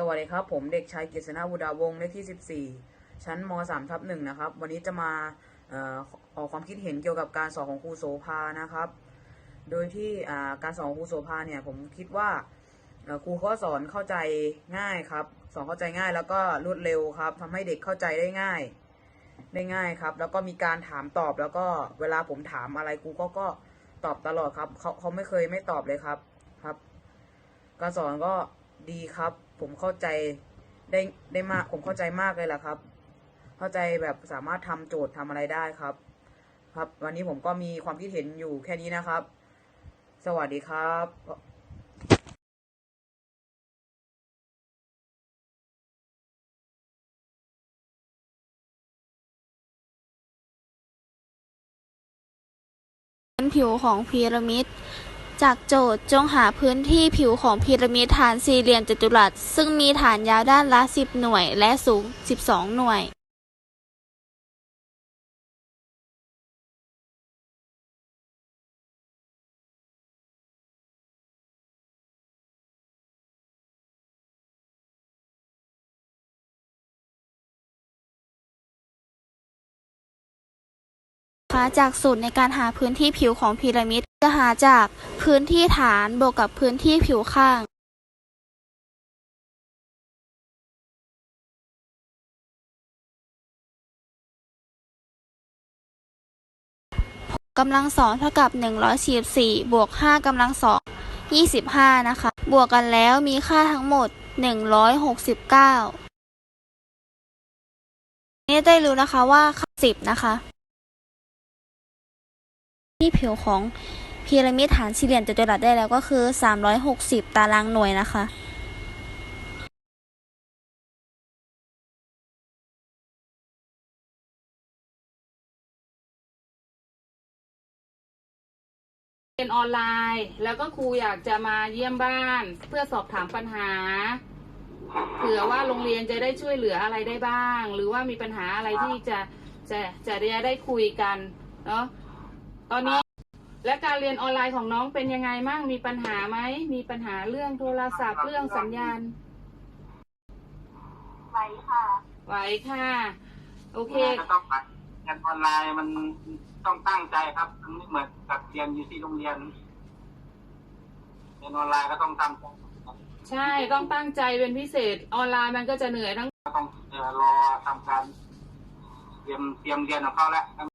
สวัสดีครับ ผมเด็กชายกฤษณะบุดาวงเลขที่ 14 ชั้นม3ทับหนึ่งนะครับ วันนี้จะมาออกความคิดเห็นเกี่ยวกับการสอนของครูโสภานะครับ โดยที่การสอนของครูโสภาเนี่ยผมคิดว่าครูเขาสอนเข้าใจง่ายครับ สอนเข้าใจง่ายแล้วก็รวดเร็วครับทำให้เด็กเข้าใจได้ง่าย ได้ง่ายครับ แล้วก็มีการถามตอบแล้วก็เวลาผมถามอะไรครูก็ก็ตอบตลอดครับเขาเขาไม่เคยไม่ตอบเลยครับครับ การสอนก็ ดีครับ ผมเข้าใจได้ได้มาก ผมเข้าใจมากเลยแหละครับ เข้าใจแบบสามารถทำโจทย์ทำอะไรได้ครับ ครับ วันนี้ผมก็มีความคิดเห็นอยู่แค่นี้นะครับ สวัสดีครับพื้นผิวของพีระมิด จากโจทย์จงหาพื้นที่ผิวของพีระมิดฐานสี่เหลี่ยมจัตุรัส ซึ่งมีฐานยาวด้านละ 10 หน่วย และสูง 12 หน่วย จากสูตรในการหาพื้นที่ผิวของพีระมิด จะหาจากพื้นที่ฐานบวกกับพื้นที่ผิวข้างกำลังสองเท่ากับ144บวก5กำลังสอง25 นะคะ บวกกันแล้วมีค่าทั้งหมด 169 นี่ได้รู้นะคะว่าค่า10 นะคะ ที่ผิวของ พีระมิดฐานสี่เหลี่ยมจัตุรัสได้แล้วก็คือ 360 ตารางหน่วยนะคะเรียนออนไลน์ แล้วก็ครูอยากจะมาเยี่ยมบ้าน เพื่อสอบถามปัญหาเผื่อว่าโรงเรียนจะได้ช่วยเหลืออะไรได้บ้าง หรือว่ามีปัญหาอะไรที่จะจะจะได้ได้คุยกันเนาะตอนนี้ และการเรียนออนไลน์ของน้องเป็นยังไงมั่งมีปัญหาไหมมีปัญหาเรื่องโทรศัพท์เรื่องสัญญาณ ไหวค่ะไหวค่ะ โอเคก็ต้องปัดเรียนออนไลน์มันต้องตั้งใจครับมันไม่เหมือนกับเรียนอยู่ที่โรงเรียนเรียนออนไลน์ก็ต้องตั้งใจใช่ต้องตั้งใจเป็นพิเศษออนไลน์มันก็จะเหนื่อยทั้งก็ต้องเอ่อรอทำการ เตรียมเตรียมเรียนของเขาแล้วแล้ว